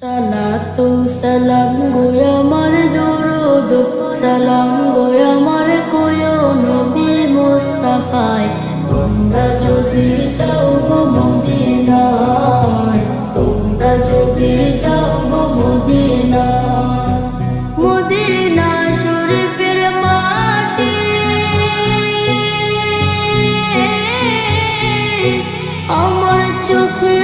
সালাতু সালাম গো আমার দরুদ। সালাম গো আমার কোয় নবী তোমরা যদি যাও গো মদিনায়, তোমরা যদি যাও গো মদিনায়। মদিনা শরীফের মাটি। আমার চোখে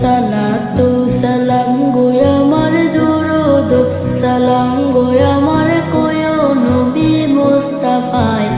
সালাতু সালাম গোয়া আমার দুরুদ। সালাম গোয়া আমার কোয় নবী মুস্তাফায়।